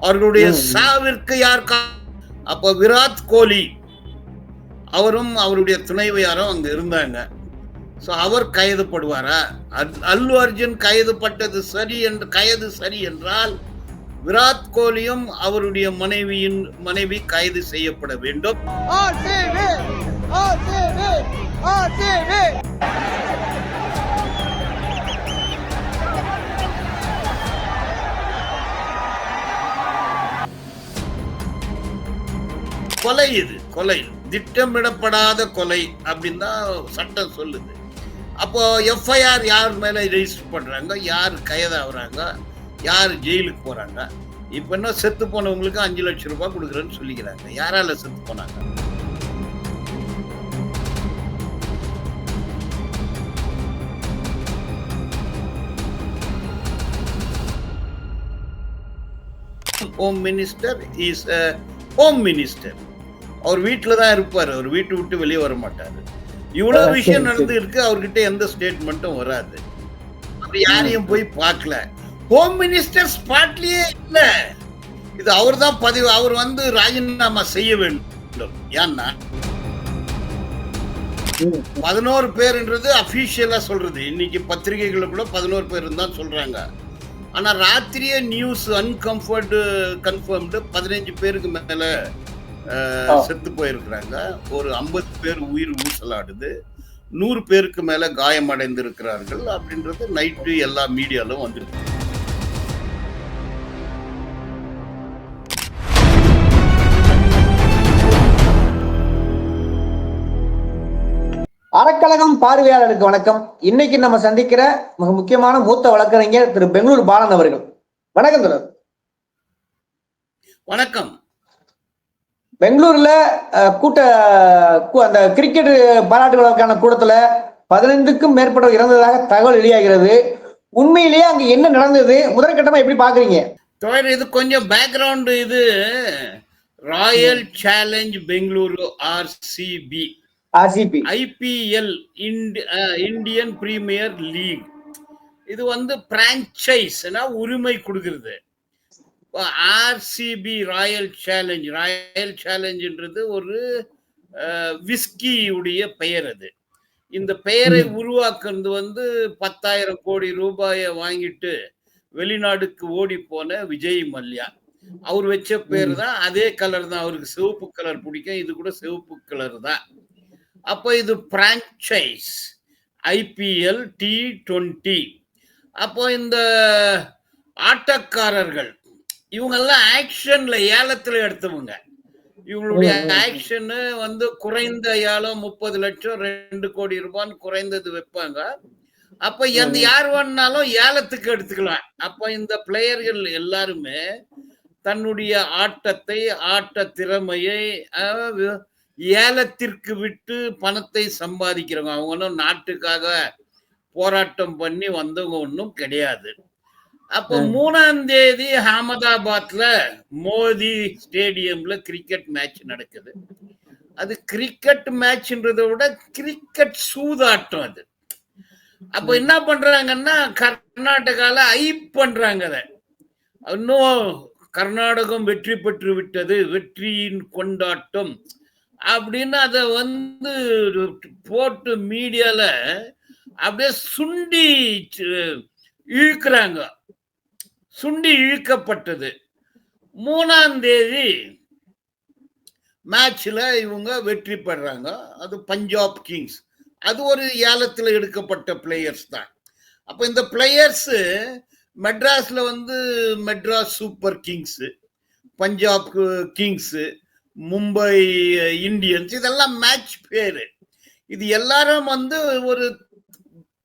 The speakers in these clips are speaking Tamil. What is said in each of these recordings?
அவர்களுடைய. சாவிற்கு யார் அப்ப விராட் கோலி. அவரும் அவருடைய துணைவியாரும் அங்க இருந்தாங்க. சோ அவர் கைதுப்படுவாரா அல்- அல்லு அர்ஜுன் கைதுப்பட்டது சரி என்று கைது சரி என்றால் விராட் கோலியும் அவருடைய மனைவியின் மனைவி கைது செய்யப்பட வேண்டும். கொலை இது கொலை. திட்டமிடப்படாத கொலை அப்படின்னு தான் சட்டம் சொல்லுது. அப்போ எஃப்ஐஆர் யார் மேலே ரெஜிஸ்டர் பண்ணுறாங்க யார் கைதாகிறாங்க யார் ஜெயிலுக்கு போகிறாங்க இப்போ என்ன செத்து போனவங்களுக்கு அஞ்சு லட்சம் ரூபாய் கொடுக்குறேன்னு சொல்லிக்கிறாங்க. யாரால செத்து போனாங்க? Home minister is home minister அவர் வீட்டில் தான் இருப்பார். அவர் வீட்டை விட்டு வெளியே வர மாட்டாரு. சரி, விஷயம். நடந்து இருக்கு அவர்கிட்ட எந்த ஸ்டேட்மெண்ட்டும் வராது. அவர் யாரையும் போய் பார்க்கல. ஹோம் மினிஸ்டர் ஸ்பாட்லயே இல்ல. இது அவர் தான் பதிவு. அவர் வந்து ராஜினாமா செய்ய வேண்டும். ஏன்னா. பதினோரு பேர்ன்றது அபிஷியலா சொல்றது. இன்னைக்கு பத்திரிகைகளுக்குள்ள பதினோரு பேர் தான் சொல்றாங்க. ஆனா ராத்திரியே நியூஸ் அன்கம்ஃபர்டு கன்ஃபர்ம்டு பதினஞ்சு பேருக்கு மேல. செத்து போயிருக்கிறாங்க. ஒரு ஐம்பது பேர் உயிர் ஊசலாடுது. நூறு பேருக்கு மேல காயமடைந்திருக்கிறார்கள் அப்படின்றது நைட்டு எல்லா மீடியாலும் வந்துருக்கு. அறக்கழகம் பார்வையாளருக்கு வணக்கம். இன்னைக்கு நம்ம சந்திக்கிற மிக முக்கியமான மூத்த வழக்கறிஞர் திரு பெங்களூர் பாலன் அவர்கள். வணக்கம் திரு வணக்கம். பெங்களூர்ல கூட்ட அந்த கிரிக்கெட் பாராட்டு விழாவுக்கான கூட்டத்துல பதினைந்துக்கும் மேற்பட்டவர் இறந்ததாக தகவல் வெளியாகிறது. உண்மையிலேயே அங்க என்ன நடந்தது? முதற்கட்டமா எப்படி பாக்குறீங்க? தோழர் இது கொஞ்சம் பேக்ரவுண்ட் இது. Royal challenge Bengaluru RCB RCB IPL Indian premier league இது வந்து பிரான்ச்சைஸ்னா உரிமை கொடுக்கிறது. ஆர்சிபி ராயல் சேலஞ்ச் ராயல் சேலஞ்சுன்றது ஒரு விஸ்கியுடைய பெயர் அது. இந்த பெயரை உருவாக்குறது வந்து பத்தாயிரம் கோடி ரூபாயை வாங்கிட்டு வெளிநாடுக்கு ஓடி போன விஜய் மல்யா. அவர் வச்ச பேர் தான் அதே கலர் தான். அவருக்கு சிவப்பு கலர் பிடிக்கும். இது கூட சிவப்பு கலர் தான். அப்போ இது பிரான்ச்சைஸ் ஐபிஎல் டி டுவெண்ட்டி அப்போ இந்த ஆட்டக்காரர்கள் இவங்கெல்லாம் ஆக்ஷன்ல ஏலத்துல எடுத்தவங்க. இவங்களுடைய. ஆக்ஷன் வந்து குறைந்த ஏலம் முப்பது லட்சம் ரெண்டு கோடி ரூபான்னு குறைந்தது வைப்பாங்க. அப்ப எந்த. யார் வேணாலும் ஏலத்துக்கு எடுத்துக்கலாம். அப்ப இந்த பிளேயர்கள் எல்லாருமே தன்னுடைய ஆட்டத்தை ஆட்ட திறமையை ஏலத்திற்கு விட்டு பணத்தை சம்பாதிக்கிறவங்க. அவங்க ஒன்றும் நாட்டுக்காக போராட்டம் பண்ணி வந்தவங்க ஒன்றும் கிடையாது. அப்போ. மூணாம் தேதி அகமதாபாத்ல மோதி ஸ்டேடியம்ல கிரிக்கெட் மேட்ச் நடக்குது. அது கிரிக்கெட் மேட்ச்ன்றதை விட கிரிக்கெட் சூதாட்டம் அது. அப்ப என்ன பண்றாங்கன்னா கர்நாடகால ஐப் பண்றாங்க அதை. இன்னும் கர்நாடகம் வெற்றி பெற்று விட்டது வெற்றியின் கொண்டாட்டம் அப்படின்னு அதை வந்து போட்டு மீடியால அப்படியே சுண்டி இழுக்கிறாங்க. சுண்டி இழுக்கப்பட்டது. மூணாம் தேதி மேட்ச்ல இவங்க வெற்றி பெறாங்க. அது பஞ்சாப் கிங்ஸ் அது ஒரு ஏலத்தில் எடுக்கப்பட்ட பிளேயர்ஸ் தான். அப்போ இந்த பிளேயர்ஸ் மெட்ராஸ்ல வந்து Madras super kings Punjab kings Mumbai Indians இதெல்லாம் மேட்ச் பேரு. இது எல்லாரும் வந்து ஒரு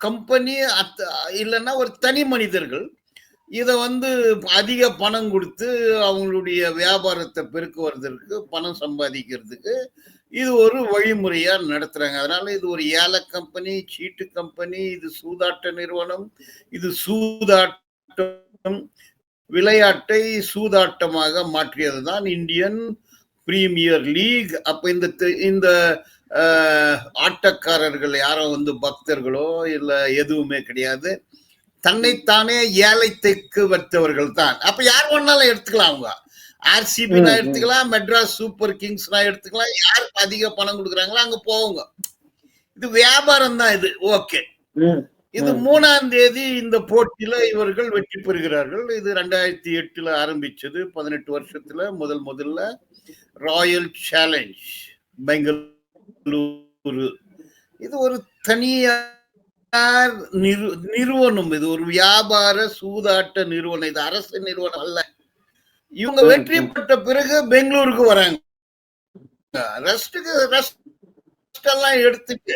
கம்பெனி இல்லைன்னா ஒரு தனி மனிதர்கள். இதை வந்து அதிக பணம் கொடுத்து அவங்களுடைய வியாபாரத்தை பெருக்குவதற்கு பணம் சம்பாதிக்கிறதுக்கு இது ஒரு வழிமுறையாக நடத்துகிறாங்க அதனால் இது ஒரு ஏல கம்பெனி சீட்டு கம்பெனி இது சூதாட்ட நிறுவனம் இது சூதாட்டம் விளையாட்டை சூதாட்டமாக மாற்றியது தான் இந்தியன் பிரீமியர் லீக். அப்போ இந்த இந்த ஆட்டக்காரர்கள் யாரும் வந்து பக்தர்களோ இல்லை எதுவுமே கிடையாது. தன்னைத்தானே ஏலத்தைக்கு வைத்தவர்கள் தான் அப்ப யார் வேணாலும் எடுத்துக்கலாம் அவங்க. ஆர்சிபி ம், ம். எடுத்துக்கலாம் மெட்ராஸ் சூப்பர் கிங்ஸ் எடுத்துக்கலாம் யாருக்கு அதிக பணம் கொடுக்குறாங்களோ அங்க போவாங்க இது வியாபாரம் தான் இது. ஓகே. இது. மூணாம் தேதி இந்த போட்டியில இவர்கள் வெற்றி பெறுகிறார்கள். இது ரெண்டாயிரத்தி எட்டுல ஆரம்பிச்சது பதினெட்டு வருஷத்துல முதல் முதல்ல ராயல் சேலஞ்ச் பெங்களூரு. இது ஒரு தனியார் நிறு நிறுவனம் இது? ஒரு வியாபார சூதாட்ட நிறுவனம். இது அரசு நிறுவனம் அல்ல. இவங்க வெற்றி. பெற்ற பிறகு பெங்களூருக்கு வராங்க. ரெஸ்ட்டுக்கு ரெஸ்ட் எல்லாம் எடுத்துட்டு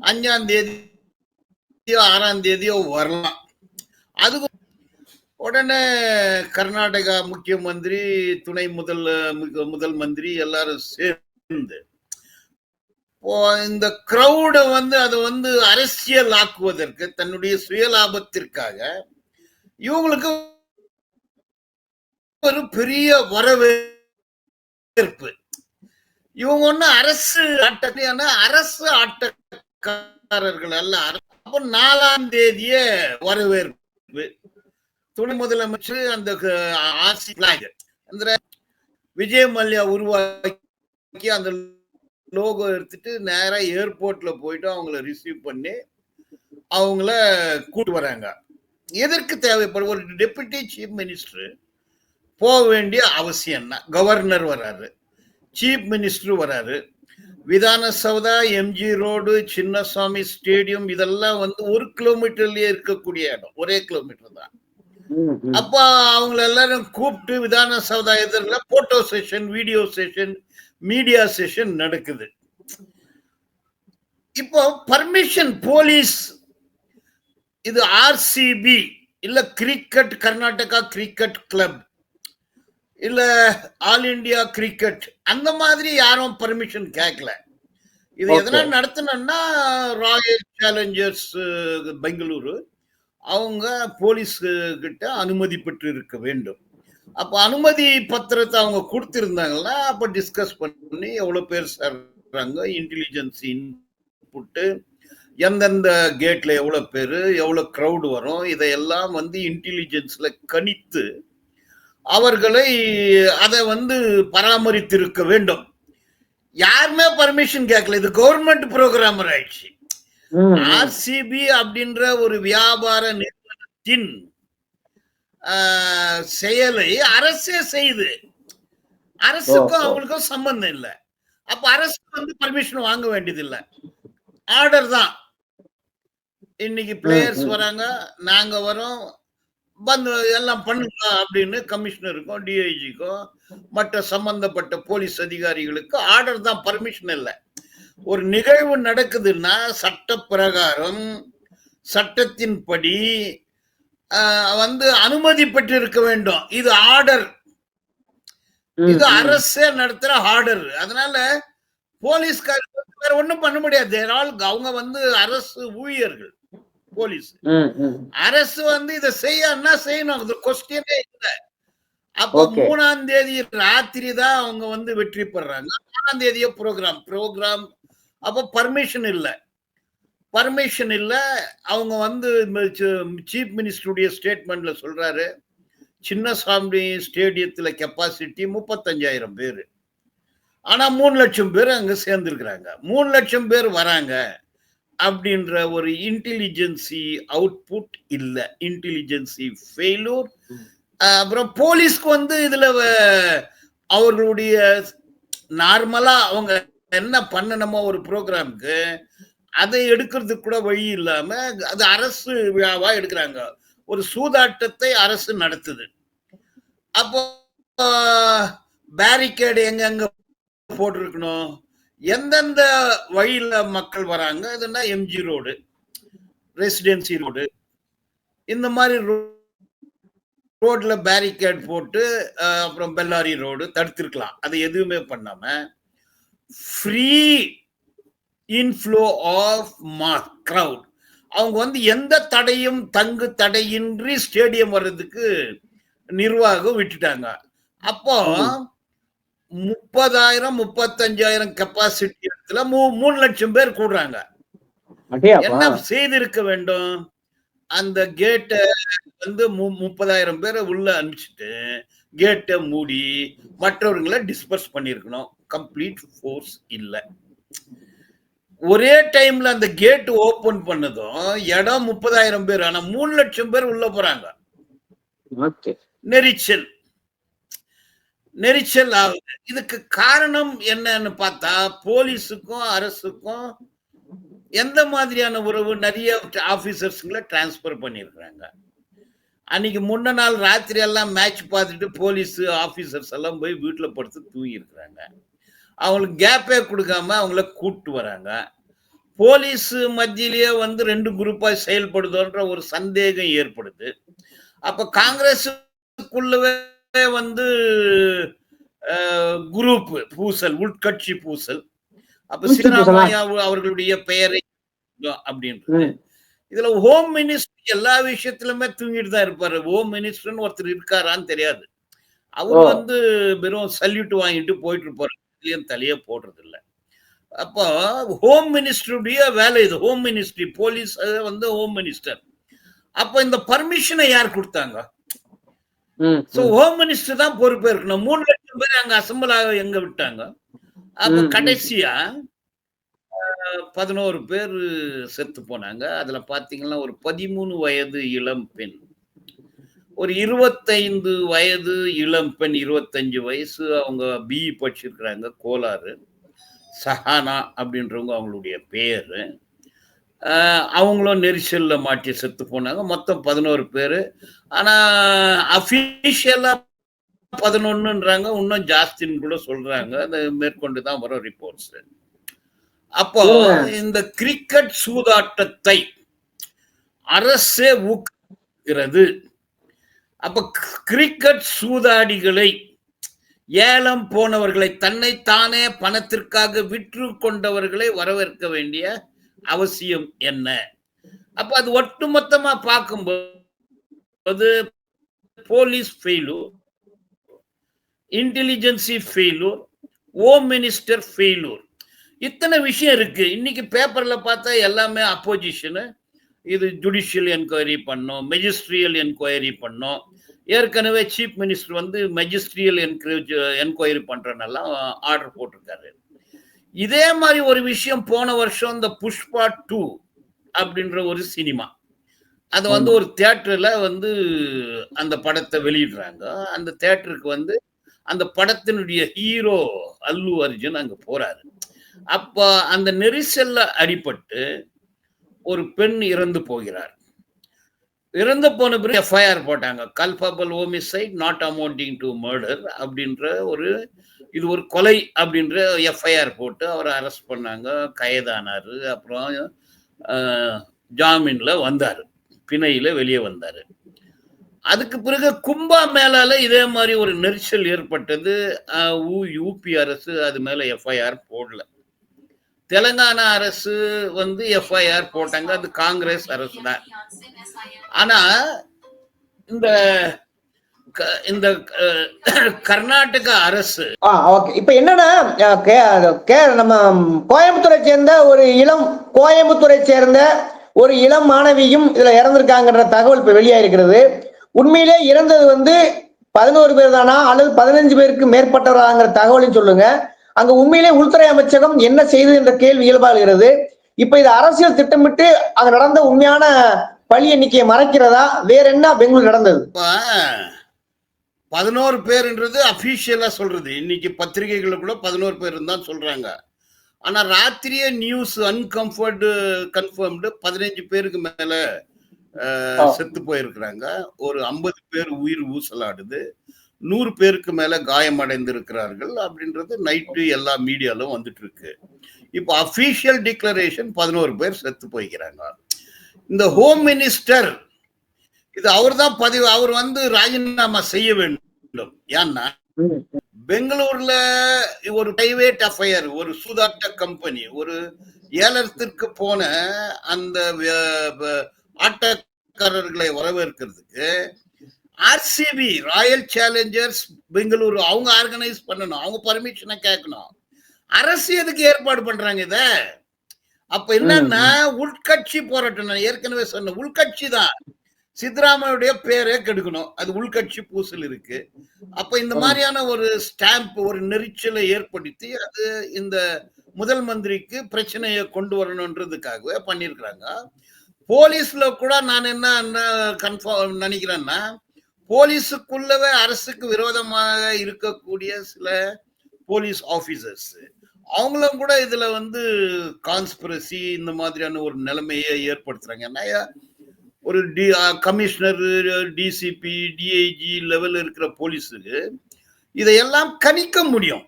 அஞ்சாம் தேதியோ ஆறாம் தேதியோ வரலாம். அதுக்கு உடனே கர்நாடகா முக்கியமந்திரி துணை முதல் முதல் மந்திரி எல்லாரும் சேர்ந்து இந்த கிரௌட வந்து அதை வந்து அரசியல் ஆக்குவதற்கு தன்னுடைய சுயலாபத்திற்காக இவங்களுக்கு ஒரு பெரிய வரவேற்பு. இவங்க ஒண்ணு அரசு ஆட்டத்தையான அரசு ஆட்டக்காரர்கள் அல்ல. அப்போ நாலாம் தேதிய வரவேற்பு. துணை முதலமைச்சர் அந்த ஆசி அந்த விஜய் மல்யா உருவாக்கி அந்த லோகோ எடுத்துட்டு நேரா ஏர்போர்ட்ல போயிட்டு அவங்கள ரிசீவ் பண்ணி அவங்கள கூட்டு வராங்க எதற்கு தேவைப்படும்? ஒரு டெபுட்டி சீஃப் மினிஸ்டர் போக வேண்டிய அவசியம் என்ன? கவர்னர் வராரு சீஃப் மினிஸ்டர் வராரு Vidhana Soudha MG road Chinnaswamy stadium இதெல்லாம் வந்து ஒரு கிலோமீட்டர்லயே இருக்கக்கூடிய இடம். ஒரே கிலோமீட்டர் தான். அப்ப அவங்கள எல்லாரும் கூப்பிட்டு விதான சௌதா எதிரில் photo session video session media session நடக்குது. இப்போ பர்மிஷன் போலீஸ் இது ஆர்சிபி இல்ல கிரிக்கெட் கர்நாடகா கிரிக்கெட் கிளப் இல்ல ஆல் இந்தியா கிரிக்கெட் அந்த மாதிரி யாரும் பர்மிஷன் கேட்கல இது. எதனா நடத்தினா ராயல் சேலஞ்சர்ஸ் பெங்களூரு அவங்க போலீஸ் கிட்ட அனுமதி பெற்று இருக்க வேண்டும். அப்ப அனுமதி பத்திரத்தை அவங்க கொடுத்திருந்தாங்கன்னா அப்ப டிஸ்கஸ் பண்ணி எவ்வளவு பேர் சேர்றாங்க இன்டெலிஜென்ஸ் இன்புட்டு எந்தெந்த கேட்ல எவ்வளவு பேரு எவ்வளவு கிரவுட் வரும் இதையெல்லாம் வந்து இன்டெலிஜென்ஸ்ல கணித்து அவர்களை அதை வந்து பராமரித்திருக்க வேண்டும். யாருமே பர்மிஷன் கேட்கல. இது கவர்மெண்ட் ப்ரோக்ராமர் ஆயிடுச்சு. ஆர்சிபி அப்படின்ற ஒரு வியாபார நிறுவனத்தின் செயலை அரசே செய்யுது அரசுக்கும். அவங்களுக்கும் சம்பந்தம் இல்லை. அப்ப அரசு வந்து பர்மிஷன் வாங்க வேண்டியது இல்லை ஆர்டர் தான். இன்னைக்கு பிளேயர்ஸ். வராங்க நாங்க வரோம். வந்து எல்லாம் பண்ணுங்க அப்படின்னு கமிஷனருக்கும் டிஐஜிக்கும் மற்ற சம்பந்தப்பட்ட போலீஸ் அதிகாரிகளுக்கு ஆர்டர் தான் பர்மிஷன் இல்லை. ஒரு நிகழ்வு நடக்குதுன்னா சட்ட பிரகாரம் சட்டத்தின்படி வந்து அனுமதி பெற்றிருக்க வேண்டும். இது ஆர்டர். இது. அரசே நடத்துற ஆர்டர். அதனால போலீஸ்காரங்க வேற ஒண்ணும் பண்ண முடியாது. அவங்க வந்து அரசு ஊழியர்கள் போலீஸ். அரசு வந்து இதை செய்யணும்னா செய்யணும். அது கொஸ்டினே இல்லை. அப்போ. மூணாம் தேதி ராத்திரி தான் அவங்க வந்து வெற்றி பெறாங்க. மூணாம் தேதியே ப்ரோக்ராம் ப்ரோக்ராம் அப்போ பர்மிஷன் இல்லை. பர்மிஷன் இல்லை. அவங்க வந்து சீஃப் மினிஸ்டருடைய ஸ்டேட்மெண்ட்ல சொல்றாரு. சின்னசாமி ஸ்டேடியத்தில் கெப்பாசிட்டி முப்பத்தஞ்சாயிரம் பேர். ஆனால் மூணு லட்சம் பேர் அங்கே சேர்ந்துருக்கிறாங்க. மூணு லட்சம் பேர் வராங்க அப்படின்ற ஒரு இன்டெலிஜென்சி அவுட்புட் இல்லை. இன்டெலிஜென்சி ஃபெயிலூர் அப்புறம் போலீஸ்க்கு வந்து இதில் அவர்களுடைய நார்மலாக அவங்க என்ன பண்ணணுமோ ஒரு ப்ரோக்ராம்க்கு அதை எடுக்கிறதுக்கு கூட வழி இல்லாம அது அரசு விழாவா எடுக்கிறாங்க. ஒரு சூதாட்டத்தை அரசு நடத்துது. அப்போ பேரிகேடு எங்கெங்க போட்டிருக்கணும்? எந்தெந்த வழியில மக்கள் வராங்க? இதுன்னா எம்ஜி ரோடு ரெசிடென்சி ரோடு இந்த மாதிரி ரோட்ல பேரிகேட் போட்டு அப்புறம் பெல்லாரி ரோடு தடுத்திருக்கலாம். அது எதுவுமே பண்ணாம ஃப்ரீ இன்ஃப்ளோ ஆஃப் மா crowd. அவங்க வந்து எந்த தடையும் தங்கு தடையின்றி ஸ்டேடியம் வர்றதுக்கு நிர்வாகம் விட்டுட்டாங்க. அப்போ முப்பதாயிரம் முப்பத்தஞ்சாயிரம் கெப்பாசிட்டி இடத்துல மூணு லட்சம் பேர் கூடுறாங்க. என்ன செய்திருக்க வேண்டும்? அந்த கேட்டை வந்து முப்பதாயிரம் பேரை உள்ள அனுப்பிச்சிட்டு கேட்டை மூடி மற்றவர்களை டிஸ்பர்ஸ் பண்ணியிருக்கணும். கம்ப்ளீட் ஃபோர்ஸ் இல்லை. ஒரே டைம்ல அந்த கேட் ஓபன் பண்ணதும் இடம் முப்பதாயிரம் பேர் ஆனா மூணு லட்சம் பேர் உள்ள போறாங்க. நெரிச்சல். நெரிச்சல் ஆகுது. இதுக்கு காரணம் என்னன்னு பார்த்தா போலீஸுக்கும் அரசுக்கும் எந்த மாதிரியான உறவு? நிறைய ஆபீசர்ஸ்களை டிரான்ஸ்பர் பண்ணியிருக்கிறாங்க அன்னைக்கு முன்ன நாள் ராத்திரி எல்லாம் மேட்ச் பார்த்துட்டு போலீஸ் ஆபீசர்ஸ் எல்லாம் போய் வீட்டில் படுத்து தூங்கி இருக்கிறாங்க அவங்களுக்கு கேப்பே கொடுக்காம அவங்கள கூட்டு வராங்க. போலீஸ் மத்தியிலேயே வந்து ரெண்டு குரூப்பா செயல்படுதோன்ற ஒரு சந்தேகம் ஏற்படுது. அப்ப காங்கிரஸுக்குள்ளவே வந்து குரூப் பூசல் உட்கட்சி பூசல். அப்ப? சித்தராமையா அவர்களுடைய பெயரை அப்படின்றது. இதுல ஹோம் மினிஸ்டர் எல்லா விஷயத்திலுமே தூங்கிட்டு தான் இருப்பாரு. ஹோம் மினிஸ்டர்னு ஒருத்தர் இருக்காரான்னு தெரியாது. அவர். வந்து வெறும் சல்யூட் வாங்கிட்டு போயிட்டு இருப்பாரு. இதுலயும் தலையே போடுறது இல்ல அப்போ ஹோம் மினிஸ்டருடைய வேலை இது. ஹோம் மினிஸ்ட்ரி போலீஸ் வந்து ஹோம் மினிஸ்டர் அப்ப இந்த பர்மிஷனை யார் கொடுத்தாங்க. ஹோம் மினிஸ்டர் தான் பொறுப்பே இருக்கணும். மூணு லட்சம் பேர் அங்க அசம்பிள் ஆக எங்க விட்டாங்க? அப்ப. கடைசியா பதினோரு பேர் செத்து போனாங்க. அதுல பாத்தீங்கன்னா ஒரு பதிமூணு வயது இளம் பெண். ஒரு இருபத்தைந்து வயது இளம் பெண் இருபத்தஞ்சு வயசு அவங்க பிஇ படிச்சிருக்கிறாங்க கோலாறு சஹானா அப்படின்றவங்க அவங்களுடைய பேரு. அவங்களும் நெரிசல்ல மாட்டி செத்து போனாங்க. மொத்தம் பதினோரு பேர். ஆனா அபிஷியலா பதினொன்னுன்றாங்க. இன்னும் ஜாஸ்தின்னு கூட சொல்றாங்க. அது மேற்கொண்டு தான் வரும் ரிப்போர்ட்ஸ் அப்போ இந்த கிரிக்கெட் சூதாட்டத்தை அரசே ஊக்குகிறது அப்ப கிரிக்கெட் சூதாடிகளை ஏலம் போனவர்களை தன்னைத்தானே பணத்திற்காக விற்று கொண்டவர்களை வரவேற்க வேண்டிய அவசியம் என்ன? அப்ப அது ஒட்டுமொத்தமா பார்க்கும்போது police failure intelligence failure home minister failure இத்தனை விஷயம் இருக்கு. இன்னைக்கு பேப்பர்ல பார்த்தா எல்லாமே அப்போசிஷனு இது ஜுடிஷியல் என்கொயரி பண்ணோம் மெஜிஸ்ட்ரியல் என்கொயரி பண்ணோம். ஏற்கனவே சீஃப் மினிஸ்டர் வந்து மெஜிஸ்ட்ரியல் என்கரேஜ் என்கொயரி பண்ணுறனெல்லாம் ஆர்டர் போட்டிருக்காரு. இதே மாதிரி ஒரு விஷயம் போன வருஷம் இந்த புஷ்பா டூ அப்படின்ற ஒரு சினிமா. அது வந்து ஒரு தேட்டரில் வந்து அந்த படத்தை வெளியிடுறாங்க. அந்த தேட்டருக்கு வந்து அந்த படத்தினுடைய ஹீரோ அல்லு அர்ஜுன் அங்கே போறாரு. அப்போ அந்த நெரிசல்ல அடிபட்டு ஒரு பெண் இறந்து போகிறார். இறந்து போன பிறகு எஃப்ஐஆர் போட்டாங்க. Culpable homicide not amounting to murder அப்படின்ற ஒரு இது ஒரு கொலை அப்படின்ற எஃப்ஐஆர் போட்டு அவரை அரெஸ்ட் பண்ணாங்க. கைதானார். அப்புறம் ஜாமீனில் வந்தார். பிணையில் வெளியே வந்தார். அதுக்கு பிறகு கும்பா மேலால இதே மாதிரி ஒரு நெரிசல் ஏற்பட்டது. யூபி அரசு அது மேலே எஃப்ஐஆர் போடல. தெலுங்கானா அரசு வந்து எஃப்ஐஆர் போட்டாங்க அது காங்கிரஸ் அரசு தான். ஆனா இந்த க- இந்த கர்நாடக அரசு ஆ ஓகே. இப்போ என்னன்னா நம்ம கோயம்புத்தூரை சேர்ந்த ஒரு இளம் கோயம்புத்தூரை சேர்ந்த ஒரு இளம் மாணவியும் இதுல இறந்திருக்காங்கன்ற தகவல் இப்ப வெளியாயிருக்கிறது. உண்மையிலே இறந்தது வந்து பதினோரு பேர் தானா அல்லது பதினஞ்சு பேருக்கு மேற்பட்டவராங்கிற தகவலையும் சொல்லுங்க. அங்க உண்மையிலே உள்துறை அமைச்சகம் என்ன செய்தது என்ற கேள்வி இயல்பாகிறது இப்ப இது அரசியல் திட்டமிட்டு அங்க நடந்த உண்மையான பழி எண்ணிக்கையை மறைக்கிறதா? வேற என்ன பெங்களூர் நடந்தது? பதினோரு பேருன்றது அபிஷியலா சொல்றது. இன்னைக்கு பத்திரிகைகளுக்குள்ள பதினோரு பேர் தான் சொல்றாங்க. ஆனா ராத்திரியே நியூஸ் அன்கம்ஃபர்டு கன்ஃபர்ம்டு பதினஞ்சு பேருக்கு மேல. செத்து போயிருக்கிறாங்க. ஒரு ஐம்பது பேர் உயிர் ஊசலாடுது. நூறு பேருக்கு மேல காயமடைந்திருக்கிறார்கள் அப்படின்றது நைட்டு எல்லா மீடியாலும் வந்துட்டு இருக்கு இப்போ அபிஷியல் டிக்ளரேஷன் பதினோரு பேர் செத்து போய்க்கிறாங்க. இந்த ஹோம் மினிஸ்டர் இது அவர்தான் பதிவு அவர் வந்து ராஜினாமா செய்ய வேண்டும். ஏன்னா பெங்களூர்ல ஒரு பிரைவேட் அஃபையர் ஒரு சூதாட்ட கம்பெனி ஒரு ஏலத்திற்கு போன அந்த ஆட்டக்காரர்களை வரவேற்கிறதுக்கு ஆர்சிபி ராயல் சேலஞ்சர்ஸ் பெங்களூரு அவங்க ஆர்கனைஸ் பண்ணணும். அவங்க பர்மிஷனை கேட்கணும். அரசு எதுக்கு ஏற்பாடு பண்றாங்க இத? அப்ப என்னன்னா உள்கட்சி போராட்டம். நான் ஏற்கனவே சொன்ன உள்கட்சி தான். சித்தராமையுடைய பேரே கெடுக்கணும். அது உள்கட்சி பூசல் இருக்கு. அப்ப இந்த மாதிரியான ஒரு ஸ்டாம்ப் ஒரு நெரிச்சலை ஏற்படுத்தி அது இந்த முதல் மந்திரிக்கு பிரச்சனையை கொண்டு வரணுன்றதுக்காகவே பண்ணியிருக்கிறாங்க. போலீஸ்ல கூட நான் என்ன கன்ஃபார்ம் நினைக்கிறேன்னா போலீஸுக்குள்ளவே அரசுக்கு விரோதமாக இருக்கக்கூடிய சில போலீஸ் ஆபீசர்ஸ் அவங்களும் கூட இதுல வந்து கான்ஸ்பிரசி இந்த மாதிரியான ஒரு நிலைமையை ஏற்படுத்துறாங்க. நிறையா ஒரு D commissioner DCP DIG level இருக்கிற போலீஸுக்கு இதையெல்லாம் கணிக்க முடியும்.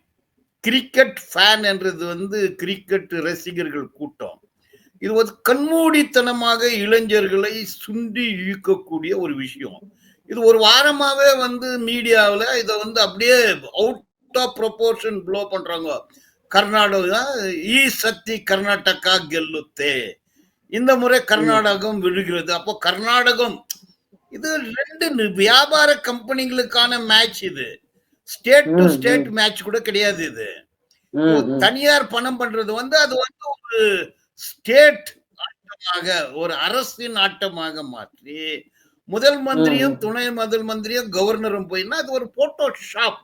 கிரிக்கெட் ஃபேன் என்றது வந்து கிரிக்கெட் ரசிகர்கள் கூட்டம். இது வந்து கண்மூடித்தனமாக இளைஞர்களை சுண்டி இழுக்கக்கூடிய ஒரு விஷயம். இது ஒரு வாரமாவே வந்து மீடியாவில் இதை வந்து அப்படியே அவுட் ஆஃப் ப்ரொபோர்ஷன் ப்ளோ பண்றாங்க. கர்நாடகா ஈ சக்தி கர்நாடகா கெல்லுத்தே. இந்த முறை கர்நாடகம் விழுகிறது. அப்போ கர்நாடகம் இது ரெண்டு வியாபார கம்பெனிகளுக்கான மேட்ச் இது. ஸ்டேட் டு ஸ்டேட் மேட்ச் கூட கிடையாது இது. தனியார் பணம் பண்றது வந்து அது வந்து ஒரு ஸ்டேட் ஆட்டமாக ஒரு அரசின் ஆட்டமாக மாற்றி முதல் மந்திரியும் துணை முதல் மந்திரியும் கவர்னரும் போயின்னா அது ஒரு photo shop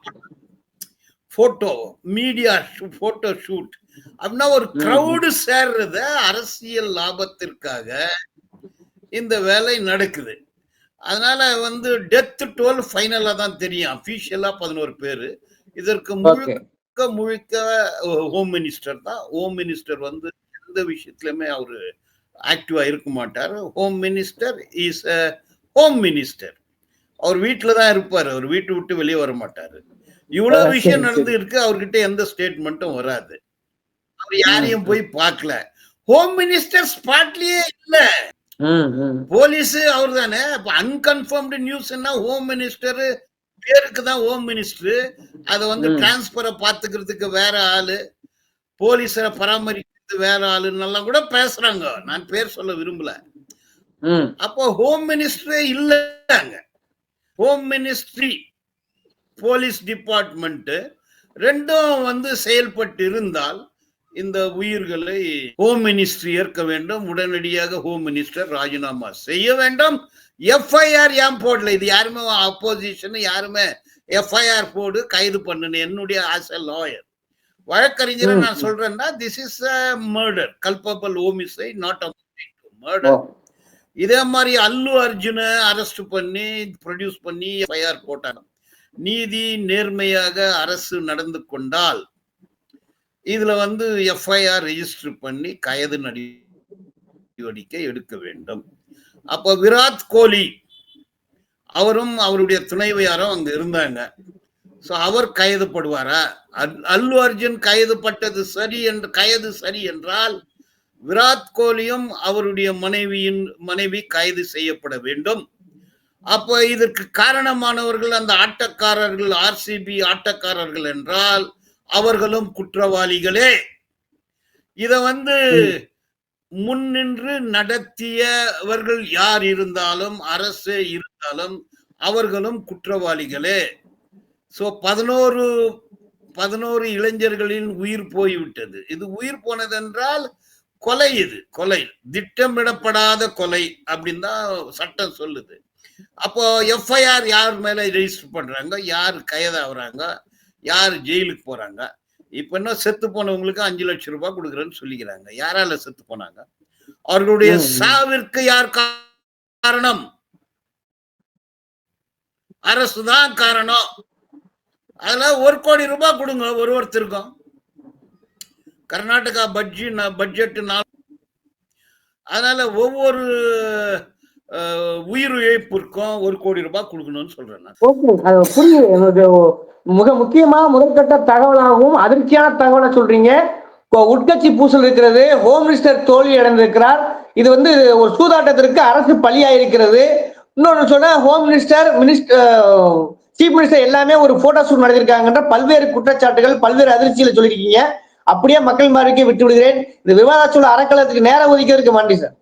photo media photo shoot அப்படின்னா ஒரு ம். கிரவுடு சேர்றத அரசியல் லாபத்திற்காக இந்த வேலை நடக்குது. அதனால வந்து டெத் டுவெல் ஃபைனலா தான் தெரியும். அபிஷியலா பதினோரு பேரு. இதற்கு முழுக்க முழுக்க முழுக்க ஹோம் மினிஸ்டர் தான். ஹோம் மினிஸ்டர் வந்து எந்த விஷயத்துலயுமே அவரு ஆக்டிவா இருக்க மாட்டார். Home minister is home minister அவர் வீட்டுல தான் இருப்பாரு. அவர் வீட்டை விட்டு வெளியே வர மாட்டாரு. இவ்வளவு ஆ, விஷயம் நடந்து. இருக்கு அவர்கிட்ட எந்த ஸ்டேட்மெண்ட்டும் வராது. அவர் யாரையும் போய் பார்க்கல. ஹோம் மினிஸ்டர் ஸ்பாட்லயே இல்ல. போலீஸ் அவர் தானே அப்ப அன்கன்ஃபர்ம்டு நியூஸ்னா ஹோம் மினிஸ்டர் பேருக்கு தான் ஹோம் மினிஸ்டர் அதை வந்து. டிரான்ஸ்பரை பாத்துக்கிறதுக்கு வேற ஆளு. போலீஸரை பராமரிக்கிறது வேற ஆளுன்னெல்லாம் கூட பேசுறாங்க. நான் பேர் சொல்ல விரும்பல. அப்போ ஹோம் மினிஸ்டரே இல்லைங்க. ஹோம் மினிஸ்ட்ரி போலீஸ் டிபார்ட்மெண்ட் ரெண்டும் வந்து செயல்பட்டு இருந்தால் இந்த உயிர்களை ஹோம் மினிஸ்ட்ரி ஏற்க வேண்டும். உடனடியாக ஹோம் மினிஸ்டர் ராஜினாமா செய்ய வேண்டும். எஃப்ஐஆர் ஏன் போடல? இது யாருமே அப்போசிஷன் யாருமே எஃப்ஐஆர் போடு கைது பண்ணணும் என்னுடைய ஆசை லாயர் வழக்கறிஞரை. நான் சொல்றேன்னா this is murder culpable homicide not O. Murder இதே மாதிரி அல்லு அர்ஜுனை அரெஸ்ட் பண்ணி ப்ரொடியூஸ் பண்ணி எஃப்ஐஆர் போட்டாங்க. நீதி நேர்மையாக அரசு நடந்து கொண்டால் இதுல வந்து எஃப்ஐஆர் ரெஜிஸ்டர் பண்ணி கைது நடவடிக்கை எடுக்க வேண்டும். அப்ப விராட் கோலி அவரும் அவருடைய துணைவியாரும் அங்க இருந்தாங்க. சோ அவர் கைதுப்படுவாரா அல்- அல்லு அர்ஜுன் கைதுப்பட்டது சரி என்று கைது சரி என்றால் விராட் கோலியும் அவருடைய மனைவியின் மனைவி கைது செய்யப்பட வேண்டும். அப்போ இதற்கு காரணமானவர்கள் அந்த ஆட்டக்காரர்கள் ஆர்சிபி ஆட்டக்காரர்கள் என்றால் அவர்களும் குற்றவாளிகளே. இத வந்து முன்னின்று நடத்தியவர்கள் யார் இருந்தாலும் அரசு இருந்தாலும் அவர்களும் குற்றவாளிகளே. சோ பதினோரு பதினோரு இளைஞர்களின் உயிர் போய்விட்டது. இது உயிர் போனதென்றால் கொலை இது கொலை. திட்டமிடப்படாத கொலை அப்படின்னு தான் சட்டம் சொல்லுது. அப்போ எஃப்ஐஆர் யார் மேல ரெஜிஸ்டர் பண்றாங்க? யார் கைதாகிறாங்க யார் ஜெயிலுக்கு போறாங்க? இப்ப என்ன செத்து போனவங்களுக்கு அஞ்சு லட்சம் ரூபாய் கொடுக்குறேன்னு சொல்லிக்கிறாங்க. யாரால செத்து போனாங்க? அவர்களுடைய. சாவிற்கு யார் காரணம்? அரசு தான் காரணம். அதுல ஒரு கோடி ரூபாய் கொடுங்க ஒரு ஒருத்தருக்கும். கர்நாடகா பட்ஜெட் பட்ஜெட்டுனால அதனால ஒவ்வொரு உயிர் இழப்பிற்கும் ஒரு கோடி ரூபாய் கொடுக்கணும்னு சொல்றேன் நான். ஓகே புரியுது. எனக்கு மிக முக்கியமா முதற்கட்ட தகவலாகவும் அதிர்ச்சியான தகவலை சொல்றீங்க. இப்போ உட்கட்சி பூசல் இருக்கிறது ஹோம் மினிஸ்டர் தோல்வி அடைந்திருக்கிறார். இது வந்து ஒரு சூதாட்டத்திற்கு அரசு பலியாயிருக்கிறது. இன்னொன்று சொன்னா home minister minister chief minister எல்லாமே ஒரு போட்டோ ஷூட் நடத்திருக்காங்கன்ற பல்வேறு குற்றச்சாட்டுகள் பல்வேறு அதிர்ச்சியில் சொல்லியிருக்கீங்க. அப்படியே மக்கள் மாறிக்கு விட்டு விடுகிறேன். இந்த விவாத அறக்கலத்துக்கு நேரம் ஒதுக்கிறதுக்கு நன்றி சார்.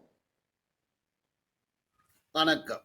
வணக்கம்.